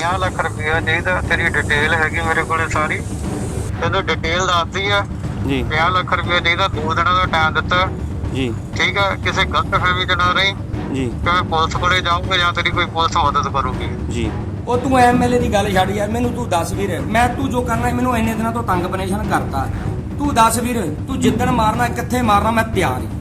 50 ਲੱਖ ਰੁਪਇਆ ਚਾਹੀਦਾ ਤੇਰੀ ਡਿਟੇਲ ਹੈਗੀ ਮੇਰੇ ਕੋਲੇ ਸਾਰੀ। ਤੈਨੂੰ ਡਿਟੇਲ ਦੱਸਦੀ ਆ ਜੀ। 50 ਲੱਖ ਰੁਪਇਆ ਚਾਹੀਦਾ ਦੋ ਦਿਨਾਂ ਦਾ ਟਾਈਮ ਦਿੱਤਾ। ਜੀ। ਠੀਕ ਆ ਕਿਸੇ ਗਲਤ ਫਹਿਮੀ ਚ ਨਾ ਰਹੀ ਜੀ। ਕਿਵੇਂ ਪੁਲਿਸ ਕੋਲੇ ਜਾਊਂਗਾ ਜਾਂ ਤੇਰੀ ਕੋਈ ਪੁਲਿਸ ਮਦਦ ਕਰੂਗੀ। ਜੀ। ਉਹ ਤੂੰ ਐਮਐਲਏ ਦੀ ਗੱਲ ਛੱਡ ਯਾਰ ਮੈਨੂੰ ਤੂੰ ਦੱਸ ਵੀਰ। ਮੈਂ ਤੂੰ ਜੋ ਕਰਨਾ ਹੈ, ਮੈਨੂੰ ਇੰਨੇ ਦਿਨਾਂ ਤੋਂ ਤੰਗ ਪਰੇਸ਼ਾਨ ਕਰਤਾ। ਤੂੰ ਦੱਸ ਵੀਰ ਤੂੰ ਜਿੱਦਣ ਮਾਰਨਾ ਕਿੱਥੇ ਮਾਰਨਾ ਮੈਂ ਤਿਆਰ ਹਾਂ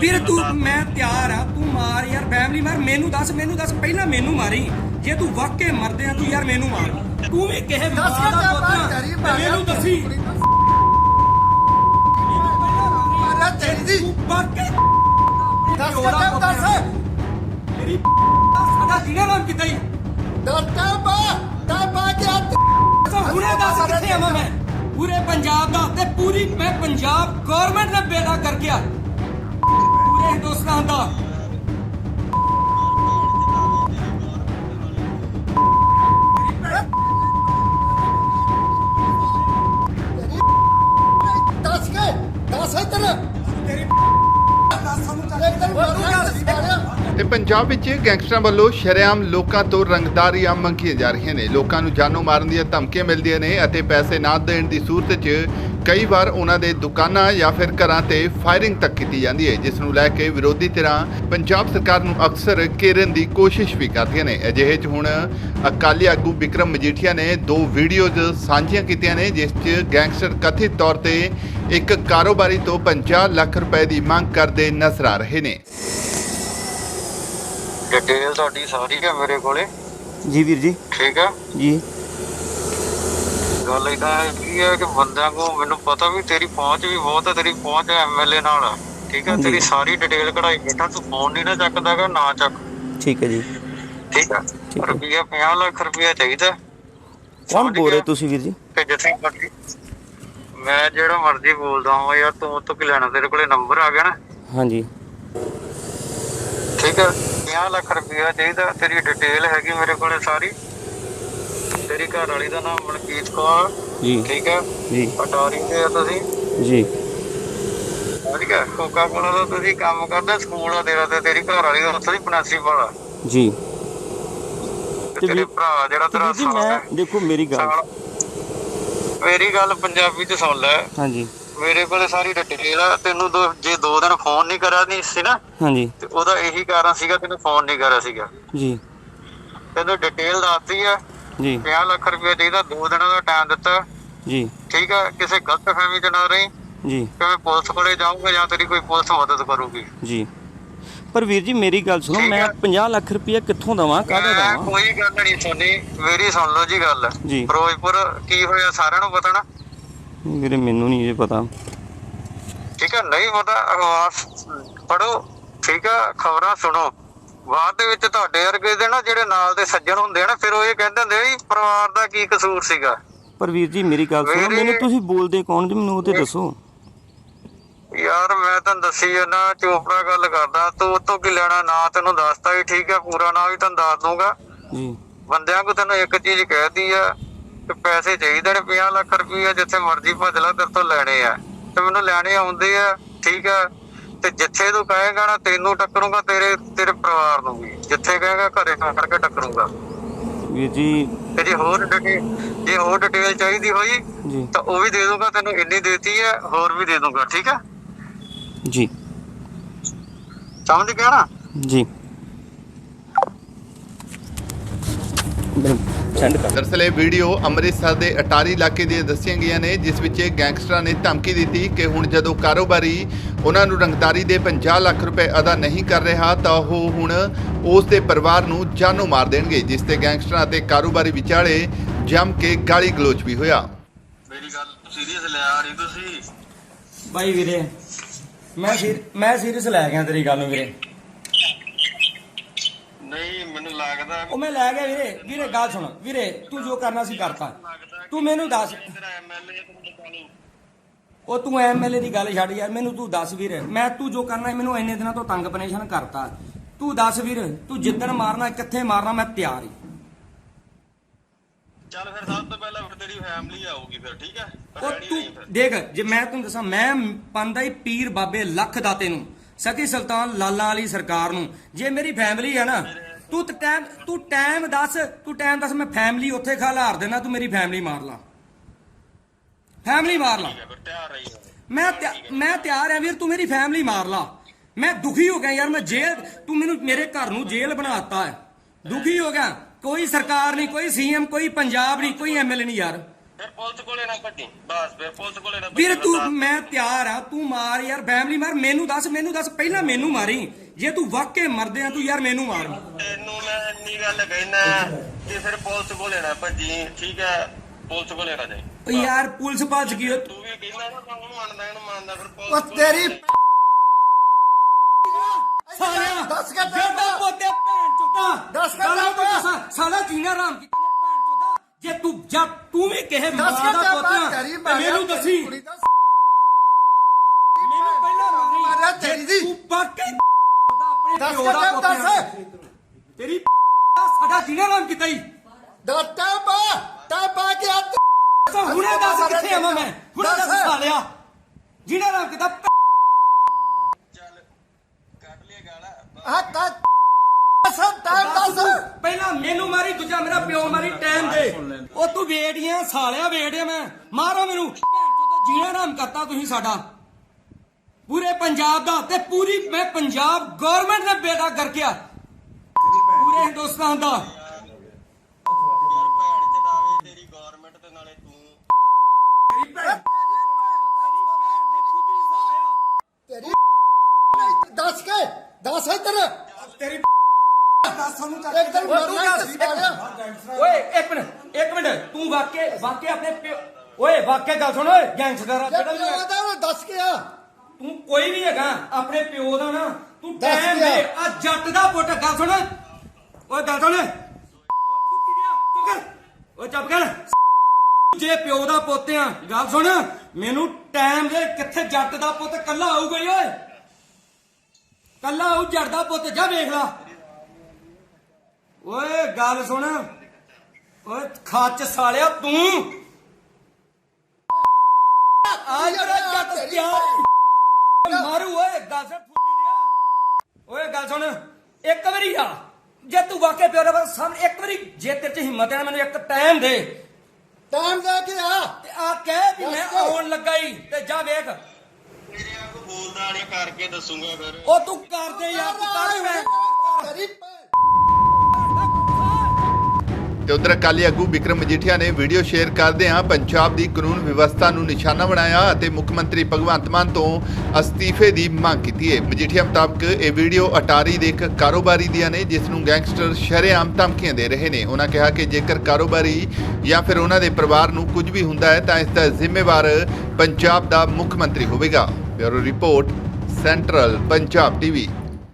ਵੀਰ ਤੂੰ ਮੈਂ ਤਿਆਰ ਆ ਤੂੰ ਮਾਰ ਯਾਰ ਫੈਮਿਲੀ ਮਾਰ ਮੈਨੂੰ ਦੱਸ ਮੈਨੂੰ ਦੱਸ ਪਹਿਲਾਂ ਮੈਨੂੰ ਮਾਰੀ। ਜੇ ਤੂੰ ਵਾਕਈ ਮਰਦੇ ਆ ਤੂੰ ਯਾਰ ਮੈਨੂੰ ਮਾਰ। ਤੂੰ ਵੀ ਕਿਸੇ ਵਿਵਾਦ ਦਾ ਪੁੱਤ ਮੈਨੂੰ ਦੱਸੀ। ਮਾਰਾ ਤੇਰੀ ਤੂੰ ਵਾਕਈ ਦੱਸ ਆ। ਦੱਸ? ਮੇਰੀ ਸਾਡਾ ਕਿਹਨੇ ਨਾਮ ਕੀਤਾ ਹੀ। ਦੱਸਦਾ ਬਾ ਦਾ ਬਾ ਜਾ ਤਾਂ ਹੁਣੇ ਦੱਸ ਕਿੱਥੇ ਆਵਾਂ ਮੈਂ? ਪੂਰੇ ਪੰਜਾਬ ਦਾ ਤੇ ਪੂਰੀ ਮੈਂ ਪੰਜਾਬ ਗਵਰਨਮੈਂਟ ਦਾ ਬੇੜਾ ਕਰ ਗਿਆ। ਪੂਰੇ ਹਿੰਦੁਸਤਾਨ ਦਾ ਪੰਜਾਬ ਵਿੱਚ ਗੈਂਗਸਟਰਾਂ ਵੱਲੋਂ ਸ਼ਰੇਆਮ ਲੋਕਾਂ ਤੋਂ ਰੰਗਦਾਰੀਆਂ ਮੰਗੀਆਂ ਜਾ ਰਹੀਆਂ ਨੇ। ਲੋਕਾਂ ਨੂੰ ਜਾਨੋਂ ਮਾਰਨ ਦੀਆਂ ਧਮਕੀਆਂ ਮਿਲਦੀਆਂ ਨੇ ਅਤੇ ਪੈਸੇ ਨਾ ਦੇਣ ਦੀ ਸੂਰਤ 'ਚ ਕਈ ਵਾਰ ਉਹਨਾਂ ਦੇ ਦੁਕਾਨਾਂ ਜਾਂ ਫਿਰ ਘਰਾਂ ਤੇ ਫਾਇਰਿੰਗ ਤੱਕ ਕੀਤੀ ਜਾਂਦੀ ਹੈ, ਜਿਸ ਨੂੰ ਲੈ ਕੇ ਵਿਰੋਧੀ ਧਿਰਾਂ ਪੰਜਾਬ ਸਰਕਾਰ ਨੂੰ ਅਕਸਰ ਘੇਰਨ ਦੀ ਕੋਸ਼ਿਸ਼ ਵੀ ਕਰਦੀਆਂ ਨੇ। ਅਜਿਹੇ 'ਚ ਹੁਣ ਅਕਾਲੀ ਆਗੂ ਵਿਕਰਮ ਮਜੀਠੀਆ ਨੇ ਦੋ ਵੀਡੀਓਜ਼ ਸਾਂਝੀਆਂ ਕੀਤੀਆਂ ਨੇ, ਜਿਸ 'ਚ ਗੈਂਗਸਟਰ ਕਥਿਤ ਤੌਰ ਤੇ ਇੱਕ ਕਾਰੋਬਾਰੀ ਤੋਂ 50 ਲੱਖ ਰੁਪਏ ਦੀ ਮੰਗ ਕਰਦੇ ਨਜ਼ਰ ਆ ਰਹੇ ਨੇ। ਡਿਟੇਲ ਤੁਹਾਡੀ ਸਾਰੀ ਹੈ ਮੇਰੇ ਕੋਲੇ। ਜੀ ਵੀਰ ਜੀ। ਠੀਕ ਆ? ਜੀ। ਗੱਲ ਇਦਾਂ ਹੈ ਕੀ ਹੈ ਕਿ ਬੰਦਿਆਂ ਕੋ ਮੈਨੂੰ ਪਤਾ ਵੀ ਤੇਰੀ ਪਹੁੰਚ ਵੀ ਬਹੁਤ ਹੈ ਤੇਰੀ ਪਹੁੰਚ ਐਮਐਲਏ ਨਾਲ। ਆ। ਠੀਕ ਹੈ। ਤੇਰੀ ਸਾਰੀ ਡਿਟੇਲ ਕਢਾਈ ਬੈਠਾ ਤੂੰ ਫੋਨ ਨਹੀਂ ਨਾ ਚੱਕਦਾਗਾ ਨਾ ਚੱਕ। ਠੀਕ ਹੈ ਜੀ। ਠੀਕ ਆ? ਹੈ। ਰੁਪਈਆ 50 ਲੱਖ ਰੁਪਈਆ ਚਾਹੀਦਾ। ਕੌਣ ਬੋਲ ਰਹੇ? ਤੁਸੀਂ ਵੀਰ ਜੀ? ਤੇ ਜਿੱਥੇ ਮਰਜ਼ੀ। ਮੈਂ ਜਿਹੜਾ ਮਰਜ਼ੀ ਬੋਲਦਾ ਹਾਂ ਯਾਰ ਤੂੰ ਤੋਂ ਕੀ ਲੈਣਾ? ਤੇਰੇ ਕੋਲੇ ਨੰਬਰ ਆ ਗਿਆ ਨਾ। ਹਾਂਜੀ। ਠੀਕ ਹੈ 50 ਲੱਖ ਰੁਪਈਆ ਚਾਹੀਦਾ। ਤੇਰੀ ਡਿਟੇਲ ਹੈਗੀ ਮੇਰੇ ਕੋਲੇ ਸਾਰੀ। ਤੇਰੀ ਘਰ ਵਾਲੀ ਦਾ ਨਾਮ ਮਨਕੀਤ ਕੌਰ। ਜੀ। ਠੀਕ ਹੈ? ਜੀ। ਅਟਾਰੀ ਤੇ ਆ ਤੁਸੀਂ। ਜੀ। ਠੀਕ ਹੈ? ਕੋਕਾ ਕੋਲਾ ਦਾ ਤੁਸੀਂ ਕੰਮ ਕਰਦੇ ਸਕੂਲ ਆ ਤੇਰਾ ਤੇ ਤੇਰੀ ਘਰ ਵਾਲੀ ਦਾ ਉੱਥੇ ਦੀ ਪ੍ਰਿੰਸੀਪਲ ਆ। ਜੀ। ਤੇ ਤੇਰੇ ਭਰਾ ਜਿਹੜਾ ਤੇਰਾ ਜੀ ਸਾਲਾ ਮੈਂ ਹੈ, ਦੇਖੋ ਮੇਰੀ ਗੱਲ। ਸਾਲਾ। ਮੇਰੀ ਗੱਲ ਪੰਜਾਬੀ ਚ ਸੁਣ ਲੈ। ਹਾਂਜੀ। ਮੇਰੇ ਕੋਲੇ ਸਾਰੀ ਡਿਟੇਲ ਆ ਤੈਨੂੰ ਦੋ ਜੇ ਦੋ ਦਿਨ ਫੋਨ ਨਹੀਂ ਕਰਿਆ ਨਹੀਂ ਸੀ ਨਾ ਹਾਂਜੀ। ਤੇ ਉਹਦਾ ਇਹੀ ਕਾਰਨ ਸੀਗਾ ਤੈਨੂੰ ਫੋਨ ਨਹੀਂ ਕਰਿਆ ਸੀਗਾ। ਜੀ। ਤੈਨੂੰ ਡਿਟੇਲ ਦੱਸਦੀ ਆ ਜੀ। 50 ਲੱਖ ਰੁਪਏ ਚਾਹੀਦਾ ਦੋ ਦਿਨਾਂ ਦਾ ਟਾਈਮ ਦਿੱਤਾ। ਜੀ। ਠੀਕ ਆ ਕਿਸੇ ਗਲਤ ਫਹਿਮੀ ਚ ਨਾ ਰਹੀ। ਜੀ। ਕਿਵੇਂ ਪੁਲਿਸ ਕੋਲੇ ਜਾਊਂਗਾ ਜਾਂ ਤੇਰੀ ਕੋਈ ਪੁਲਿਸ ਮਦਦ ਕਰੂਗੀ। ਜੀ। ਪਰ ਵੀਰ ਜੀ ਮੇਰੀ ਗੱਲ ਸੁਣੋ ਮੈਂ ਹੈ। 50 ਲੱਖ ਰੁਪਇਆ ਕਿੱਥੋਂ ਦਵਾਂ ਕਾਹਦਾ ਦਵਾਂ? ਕੋਈ ਗੱਲ ਨਹੀਂ ਸੁਣੀ ਮੇਰੀ ਸੁਣ ਲਓ ਜੀ ਗੱਲ। ਜੀ। ਫਿਰੋਜ਼ਪੁਰ ਕੀ ਹੋਇਆ ਸਾਰਿਆਂ ਨੂੰ ਪਤਾ ਨਾ? ਵੀਰੇ ਮੈਨੂੰ ਨਹੀਂ ਇਹ ਪਤਾ। ਠੀਕ ਹੈ ਨਹੀਂ ਪਤਾ ਅਖਬਾਰ ਪੜੋ ਠੀਕ ਆ ਖਬਰਾਂ ਸੁਣੋ। ਬਾਅਦ ਦੇ ਵਿੱਚ ਤੁਹਾਡੇ ਵਰਗੇ ਦੇ ਨਾ ਜਿਹੜੇ ਨਾਲ ਦੇ ਸੱਜਣ ਹੁੰਦੇ ਆ ਨਾ ਫਿਰ ਉਹ ਇਹ ਕਹਿੰਦੇ ਹੁੰਦੇ ਵੀ ਪਰਿਵਾਰ ਦਾ ਕੀ ਕਸੂਰ ਸੀਗਾ? ਪਰ ਵੀਰ ਜੀ ਮੇਰੀ ਗੱਲ ਸੁਣੋ ਮੈਨੂੰ ਤੁਸੀਂ ਬੋਲਦੇ ਕੌਣ ਜੀ? ਮੈਨੂੰ ਉਹ ਤੇ ਦੱਸੋ। ਯਾਰ ਮੈਂ ਤੁਹਾਨੂੰ ਦੱਸੀ ਨਾ ਚੋਪੜਾ ਗੱਲ ਕਰਦਾ ਤੂੰ ਉਹ ਤੋਂ ਕੀ ਲੈਣਾ? ਨਾ ਤੈਨੂੰ ਦੱਸਤਾ ਹੀ ਠੀਕ ਆ ਪੂਰਾ ਨਾਂ ਵੀ ਤੁਹਾਨੂੰ ਦੱਸ ਦੂੰਗਾ ਜੀ। ਬੰਦਿਆਂ ਕੋ ਤੈਨੂੰ ਇੱਕ ਚੀਜ਼ ਕਹਿਤੀ ਆ ਕਿ ਪੈਸੇ ਚਾਹੀਦੇ ਨੇ 50 ਲੱਖ ਰੁਪਈਆ ਜਿੱਥੇ ਮਰਜ਼ੀ ਭੱਜ ਲੈ ਤੇਰੇ ਤੋਂ ਲੈਣੇ ਆ। ਤੇ ਮੈਨੂੰ ਲੈਣੇ ਆਉਂਦੇ ਆ ਠੀਕ ਆ। ਤੇ ਜਿੱਥੇ ਤੂੰ ਕਹੇਗਾ ਨਾ ਤੈਨੂੰ ਟੱਕਰੂਗਾ ਤੇਰੇ ਤੇਰੇ ਪਰਿਵਾਰ ਨੂੰ ਵੀ। ਜਿੱਥੇ ਕਹੇਗਾ ਘਰੇ ਫੜ ਕੇ ਟੱਕਰੂਗਾ। ਵੀਰ ਜੀ। ਤੇ ਜੇ ਹੋਰ ਡਿਟੇਲ ਜੇ ਹੋਰ ਡਿਟੇਲ ਚਾਹੀਦੀ ਹੋਈ ਜੀ। ਤਾਂ ਉਹ ਵੀ ਦੇ ਦੂੰਗਾ ਤੈਨੂੰ ਇੰਨੀ ਦੇਤੀ ਹੈ ਹੋਰ ਵੀ ਦੇ ਦੂੰਗਾ ਠੀਕ ਆ? ਜੀ। ਸਮਝ ਗਿਆ ਨਾ? ਜੀ। ਸੈਂਡ ਕਰ ਦਰਅਸਲ ਇਹ ਵੀਡੀਓ ਅੰਮ੍ਰਿਤਸਰ ਦੇ ਅਟਾਰੀ ਇਲਾਕੇ ਦੀਆਂ ਦੱਸੀਆਂ ਗਈਆਂ ਨੇ ਜਿਸ ਵਿੱਚ ਗੈਂਗਸਟਰਾਂ ਨੇ ਧਮਕੀ ਦਿੱਤੀ ਕਿ ਹੁਣ ਜਦੋਂ ਕਾਰੋਬਾਰੀ ਉਹਨਾਂ ਨੂੰ ਰੰਗਦਾਰੀ ਦੇ 50 ਲੱਖ ਰੁਪਏ ਅਦਾ ਨਹੀਂ ਕਰ ਰਿਹਾ ਤਾਂ ਉਹ ਹੁਣ ਉਸ ਦੇ ਪਰਿਵਾਰ ਨੂੰ ਜਾਨੋਂ ਮਾਰ ਦੇਣਗੇ ਜਿਸ ਤੇ ਗੈਂਗਸਟਰਾਂ ਅਤੇ ਕਾਰੋਬਾਰੀ ਵਿਚਾਲੇ ਜੰਮ ਕੇ ਗਾਲੀ ਗਲੋਚ ਵੀ ਹੋਇਆ। ਮੇਰੀ ਗੱਲ ਸੀਰੀਅਸ ਲੈ ਆ ਰਹੀ ਤੁਸੀਂ? ਬਾਈ ਵੀਰੇ ਮੈਂ ਸੀਰ- ਮੈਂ ਸੀਰੀਅਸ ਲੈ ਗਿਆ ਤੇਰੀ ਗੱਲ ਨੂੰ ਵੀਰੇ। ਨਹੀਂ ਲੱਗਦਾ ਉਹ ਮੈਂ ਲੈ ਗਿਆ ਵੀਰੇ। ਵੀਰੇ ਗੱਲ ਸੁਣ। ਵੀਰੇ ਤੂੰ ਜੋ ਕਰਨਾ ਸੀ ਕਰਤਾ। ਤੂੰ ਮੈਨੂੰ ਦੱਸ। ਤੇਰਾ ਐਮਐਲਏ ਉਹ ਤੂੰ ਐਮਐਲਏ ਦੀ ਗੱਲ ਛੱਡ ਯਾਰ। ਮੈਨੂੰ ਤੂੰ ਦੱਸ ਵੀਰ। ਮੈਂ ਤੂੰ ਜੋ ਕਰਨਾ ਮੈਨੂੰ ਇੰਨੇ ਦਿਨਾਂ ਤੋਂ ਤੰਗ ਪਰੇਸ਼ਾਨ ਕਰਤਾ। ਤੂੰ ਦੱਸ ਵੀਰ ਤੂੰ ਜਿੱਦਣ ਮਾਰਨਾ ਕਿੱਥੇ ਮਾਰਨਾ ਮੈਂ ਤਿਆਰ ਹਾਂ ਚੱਲ ਫਿਰ ਸਭ ਤੋਂ ਪਹਿਲਾਂ ਫਿਰ ਤੇਰੀ ਫੈਮਿਲੀ ਆਊਗੀ ਫਿਰ ਠੀਕ ਹੈ? ਉਹ ਤੂੰ ਦੇਖ ਜੇ ਮੈਂ ਤੈਨੂੰ ਦੱਸਾਂ ਮੈਂ ਪੰਦਾ ਹੀ ਪੀਰ ਬਾਬੇ ਲੱਖ ਦਾਤੇ ਨੂੰ। ਸਤੀ ਸੁਲਤਾਨ ਲਾਲਾ ਵਾਲੀ ਸਰਕਾਰ ਨੂੰ। ਜੇ ਮੇਰੀ ਫੈਮਿਲੀ ਹੈ ਨਾ ਤੂੰ ਟਾਈਮ ਤੂੰ ਟਾਈਮ ਦੱਸ, ਤੂੰ ਟਾਈਮ ਦੱਸ, ਮੈਂ ਫੈਮਿਲੀ ਉੱਥੇ ਖਾ ਦੇਣਾ ਤੂੰ ਮੇਰੀ ਫੈਮਿਲੀ ਮਾਰ ਲਾ। ਫੈਮਿਲੀ ਮਾਰ ਲਾ। ਮੈਂ ਮੈਂ ਤਿਆਰ ਆ ਵੀਰ, ਤੂੰ ਮੇਰੀ ਫੈਮਿਲੀ ਮਾਰ ਲਾ। ਮੈਂ ਦੁਖੀ ਹੋ ਗਿਆ ਯਾਰ, ਮੈਂ ਜੇਲ੍ਹ, ਤੂੰ ਮੈਨੂੰ ਮੇਰੇ ਘਰ ਨੂੰ ਜੇਲ੍ਹ ਬਣਾਤਾ ਹੈ। ਦੁਖੀ ਹੋ ਗਿਆ। ਕੋਈ ਸਰਕਾਰ ਨਹੀਂ, ਕੋਈ ਸੀਐਮ ਕੋਈ ਪੰਜਾਬ ਨਹੀਂ, ਕੋਈ ਐਮਐਲਏ ਨਹੀਂ ਯਾਰ। ਫਿਰ ਪੁਲਿਸ ਕੋਲੇ ਨਾ ਭੱਜੀ। ਬਸ ਫਿਰ ਪੁਲਿਸ ਕੋਲੇ ਨਾ ਵੀਰ ਤੂੰ। ਮੈਂ ਤਿਆਰ ਆ ਤੂੰ ਮਾਰ ਯਾਰ ਫੈਮਿਲੀ ਮਾਰ ਮੈਨੂੰ ਦੱਸ ਮੈਨੂੰ ਦੱਸ ਪਹਿਲਾਂ ਮੈਨੂੰ ਮਾਰੀ। ਜੇ ਤੂੰ ਵਾਕਈ ਮਰਦੇ ਆ ਤੂੰ ਯਾਰ ਮੈਨੂੰ ਮਾਰ। ਤੈਨੂੰ ਮੈਂ ਇੰਨੀ ਗੱਲ ਕਹਿਣਾ ਕਿ ਫਿਰ ਪੁਲਿਸ ਕੋਲੇ ਨਾ ਭੱਜੀ ਠੀਕ ਹੈ ਪੁਲਿਸ ਕੋਲੇ ਨਾ ਜਾਈ। ਓ ਯਾਰ ਪੁਲਿਸ ਭੱਜ ਗਈ। ਤੂੰ ਵੀ ਕਹਿੰਦਾ ਨਾ ਤੂੰ ਮੰਨਦਾ ਇਹਨੂੰ ਮੰਨਦਾ ਫਿਰ ਪੁਲਿਸ ਉਹ ਤੇਰੀ ਸਾਲਿਆ ਦੱਸ ਕੇ ਜੇ ਤਾਂ ਪੋਤੇ ਭੈਣ ਚੋਦਾ। ਦੱਸ ਕੇ ਸਾਲਾ ਜੀਣਾ ਰਾਮ ਚੋਦਾ ਜੇ ਤੂੰ ਜਦ ਤੂੰ ਵੀ ਕਿਸੇ ਮਾਂ ਕੇ ਦਾ ਤੇ ਮੈਨੂੰ ਦੱਸੀ ਮੈਨੂੰ ਪਹਿਲਾਂ ਮਾਰੀ ਮਾਰਿਆ ਤੇਰੀ ਦੀ। ਤੂੰ ਵਾਕਈ ਦਾ ਆਪਣੇ ਦੱਸ ਕੇ ਦੱਸ। ਤੇਰੀ ਸਾਡਾ ਜੀਣਾ ਰਾਮ ਕੀਤਾ ਹੀ ਡਾਟਾ ਬਾ ਟਾਪਾ ਕੇ ਆ ਤਾਂ ਹੁਣੇ ਦੱਸ ਕਿੱਥੇ ਆਵਾਂ ਮੈਂ ਹੁਣੇ ਦੱਸ। ਸਾਲਿਆ ਜੀਣਾ ਰਾਮ ਕੀਤਾ ਚੱਲ ਕੱਢ ਲਿਆ ਗਾਲਾ ਆ ਕਾ ਸਭ ਟਾਈਮ ਦੱਸ ਦੱਸ ਤੂੰ, ਪਹਿਲਾਂ ਮੈਨੂੰ ਮਾਰੀ ਦੂਜਾ ਮੇਰਾ ਪਿਓ ਮਾਰੀ ਟਾਈਮ ਦੇ ਉਹ ਤੂੰ ਵੇੜੀਆਂ ਸਾਲਿਆ ਵੇੜਿਆ ਮੈਂ। ਮਾਰੋ ਮੈਨੂੰ। ਭੈਣ ਜੀਣਾ ਨਾਮ ਕਰਤਾ ਤੁਸੀਂ ਸਾਡਾ। ਪੂਰੇ ਪੰਜਾਬ ਦਾ ਤੇ ਪੂਰੀ ਮੈਂ ਪੰਜਾਬ ਗਵਰਨਮੈਂਟ ਨੇ ਬੇੜਾ ਕਰਕਿਆ ਪੂਰੇ ਹਿੰਦੁਸਤਾਨ ਦਾ। ਯਾਰ ਭੈਣ ਚਦਾਵੇ ਤੇਰੀ ਗਵਰਨਮੈਂਟ ਤੇ ਨਾਲੇ ਤੂੰ ਤੇਰੀ ਭੈਣ ਤੇਰੀ ਦੱਸ ਕੇ ਦੱਸ ਇੱਧਰ। ਤੇਰੀ ਇੱਕ ਦਿਨ ਓਏ ਤੂੰ ਮਰਨਾ ਦੱਸ। ਓਏ ਇੱਕ ਮਿੰਟ। ਇੱਕ ਮਿੰਟ ਤੂੰ ਵਾਕੇ ਵਾਕੇ ਆਪਣੇ ਪਿਓ ਓਏ ਵਾਕੇ ਗੱਲ ਸੁਣ ਓਏ ਗੈਂਗਸਟਰ ਆ ਜੇ ਜਿਹੜਾ ਪਿਓ ਵੀ ਦਾ ਉਹ ਦੱਸ ਕੇ ਆ। ਤੂੰ ਕੋਈ ਨਹੀਂ ਹੈਗਾ ਆਪਣੇ ਪਿਓ ਦਾ ਨਾ। ਤੂੰ ਦੱਸ ਟਾਈਮ। ਦੇ ਆ ਜੱਟ ਦਾ ਪੁੱਟ ਗੱਲ ਸੁਣ। ਓਏ ਗੱਲ ਸੁਣ। ਓ ਫੁੱਟੀ ਗਿਆ, ਚੁੱਪ ਕਰ। ਓਏ ਚੁੱਪ ਕਰ। ਜੇ ਪਿਓ ਦਾ ਪੁੱਤ ਆ ਗੱਲ ਸੁਣ। ਮੈਨੂੰ ਟਾਈਮ ਦੇ ਕਿੱਥੇ ਜੱਟ ਦਾ ਪੁੱਤ ਕੱਲਾ ਆਊਗਾ ਈ ਓਏ। ਕੱਲਾ ਆਊ ਜੱਟ ਦਾ ਪੁੱਤ ਜਾ ਵੇਖ ਲਾ। ਓਏ ਗੱਲ ਸੁਣ। ਓਏ ਖੱਚ ਸਾਲਿਆ ਤੂੰ। ਆ ਜਿਹੜਾ ਜੱਟ ਪਿਆ। ਮਾਰੂ ਓਏ ਗੱਲ ਸੁਣ ਫੁੱਟੀ ਦਿਆ ਓਏ ਗੱਲ ਸੁਣ। ਇੱਕ ਵਾਰੀ ਆ। ਜੇ ਤੂੰ ਵਾਕਿਆ ਪਿਓ ਦਾ ਸਾਹਮਣੇ ਇੱਕ ਵਾਰੀ ਜੇ ਤੇਰੇ ਚ ਹਿੰਮਤ ਹੈ ਨਾ ਮੈਨੂੰ ਇੱਕ ਟਾਈਮ ਦੇ। ਟਾਈਮ ਦੇ ਕੇ ਆ। ਤੇ ਆ ਕਹਿ ਵੀ ਮੈਂ। ਆਉਣ ਲੱਗਾ ਈ। ਤੇ ਜਾ ਵੇਖ। ਮੇਰੇ ਆਪ ਬੋਲਦਾ ਨਹੀਂ ਕਰਕੇ ਦੱਸੂਗਾ ਫਿਰ। ਉਹ ਤੂੰ ਕਰਦੇ ਯਾਰ ਤੂੰ ਕਰ ਮੈਂ ਤੇ ਉਧਰ ਅਕਾਲੀ ਆਗੂ ਵਿਕਰਮ ਮਜੀਠੀਆ ਨੇ ਵੀਡੀਓ ਸ਼ੇਅਰ ਕਰਦਿਆਂ ਪੰਜਾਬ ਦੀ ਕਾਨੂੰਨ ਵਿਵਸਥਾ ਨੂੰ ਨਿਸ਼ਾਨਾ ਬਣਾਇਆ ਅਤੇ ਮੁੱਖ ਮੰਤਰੀ ਭਗਵੰਤ ਮਾਨ ਤੋਂ ਅਸਤੀਫੇ ਦੀ ਮੰਗ ਕੀਤੀ ਹੈ। ਮਜੀਠੀਆ ਮੁਤਾਬਕ ਇਹ ਵੀਡੀਓ ਅਟਾਰੀ ਦੇ ਇੱਕ ਕਾਰੋਬਾਰੀ ਦੀਆਂ ਨੇ, ਜਿਸ ਨੂੰ ਗੈਂਗਸਟਰ ਸ਼ਰੇਆਮ ਧਮਕੀਆਂ ਦੇ ਰਹੇ ਨੇ। ਉਹਨਾਂ ਕਿਹਾ ਕਿ ਜੇਕਰ ਕਾਰੋਬਾਰੀ ਜਾਂ ਫਿਰ ਉਹਨਾਂ ਦੇ ਪਰਿਵਾਰ ਨੂੰ ਕੁਝ ਵੀ ਹੁੰਦਾ ਹੈ, ਤਾਂ ਇਸ ਦਾ ਜ਼ਿੰਮੇਵਾਰ ਪੰਜਾਬ ਦਾ ਮੁੱਖ ਮੰਤਰੀ ਹੋਵੇਗਾ। Bureau report, central Punjab TV.